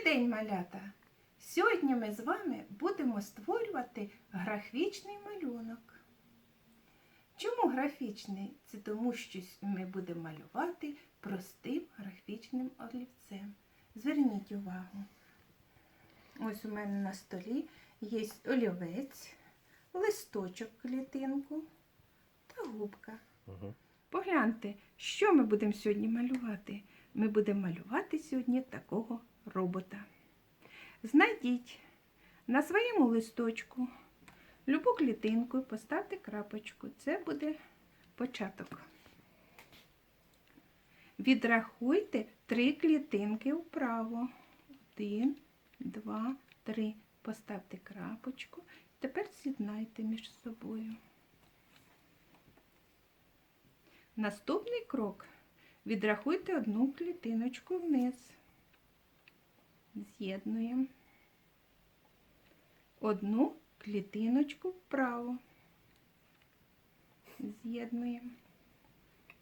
Добрий день, малята! Сьогодні ми з вами будемо створювати графічний малюнок. Чому графічний? Це тому, що ми будемо малювати простим графічним олівцем. Зверніть увагу. Ось у мене на столі є олівець, листочок клітинку та губка. Угу. Погляньте, що ми будемо сьогодні малювати. Ми будемо малювати сьогодні такого робота. Знайдіть на своєму листочку любу клітинку і поставте крапочку. Це буде початок. Відрахуйте три клітинки вправо. Один, два, три. Поставте крапочку. Тепер з'єднайте між собою. Наступний крок. Відрахуйте одну клітиночку вниз. З'єднуємо. Одну клітиночку вправо. З'єднуємо.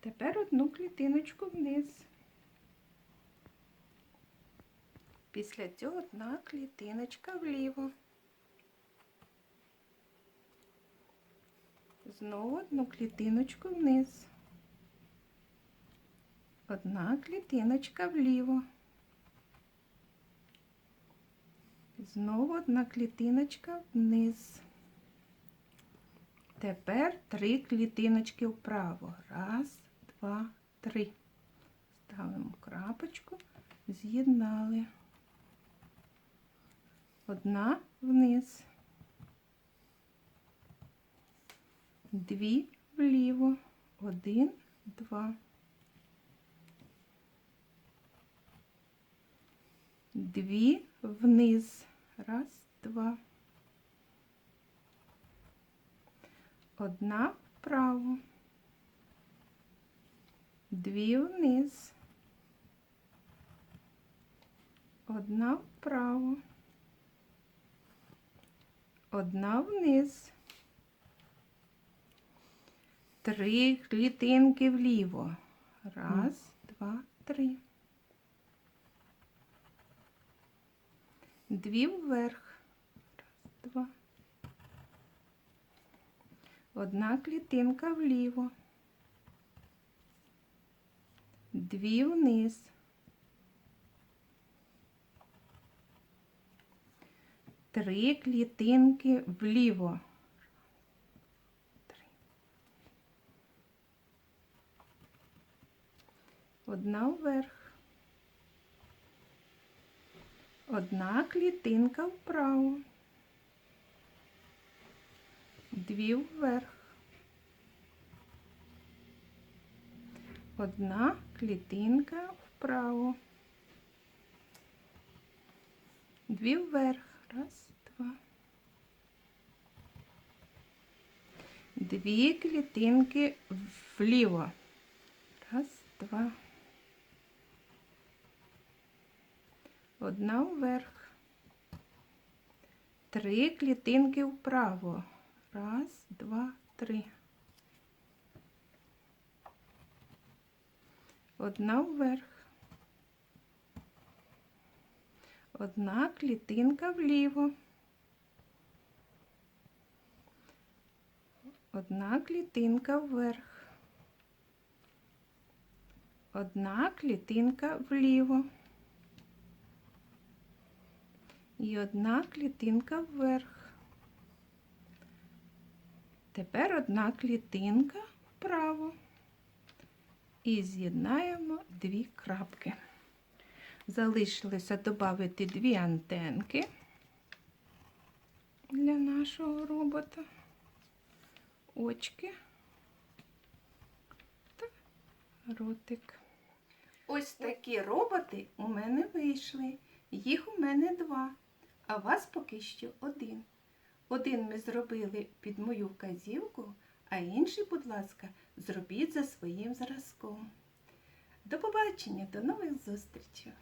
Тепер одну клітиночку вниз. Після цього одна клітиночка вліво. Знову одну клітиночку вниз. Одна клітиночка вліво. Знову одна клітиночка вниз. Тепер три клітиночки вправо. Раз, два, три. Ставимо крапочку, з'єднали. Одна вниз. Дві вліво. Один, два. Дві вниз. Раз, два. Одна вправо. Дві вниз. Одна вправо. Одна вниз. Три клітинки вліво. Раз, два, три. Дві вверх. Раз, два. Одна клітинка вліво. Дві вниз. Три клітинки вліво. Одна вверх. Одна клітинка вправо. Дві вверх. Одна клітинка вправо. Дві вверх. Раз, два. Дві клітинки вліво. Раз, два. Одна вверх. Три клітинки вправо. Раз, два, три. Одна вверх. Одна клітинка вліво. Одна клітинка вверх. Одна клітинка вліво. І одна клітинка вверх. Тепер одна клітинка вправо. І з'єднаємо дві крапки. Залишилося додати дві антенки для нашого робота, очки та ротик. Ось такі роботи у мене вийшли. Їх у мене два, а вас поки що один. Один ми зробили під мою вказівку, а інший, будь ласка, зробіть за своїм зразком. До побачення, до нових зустрічей!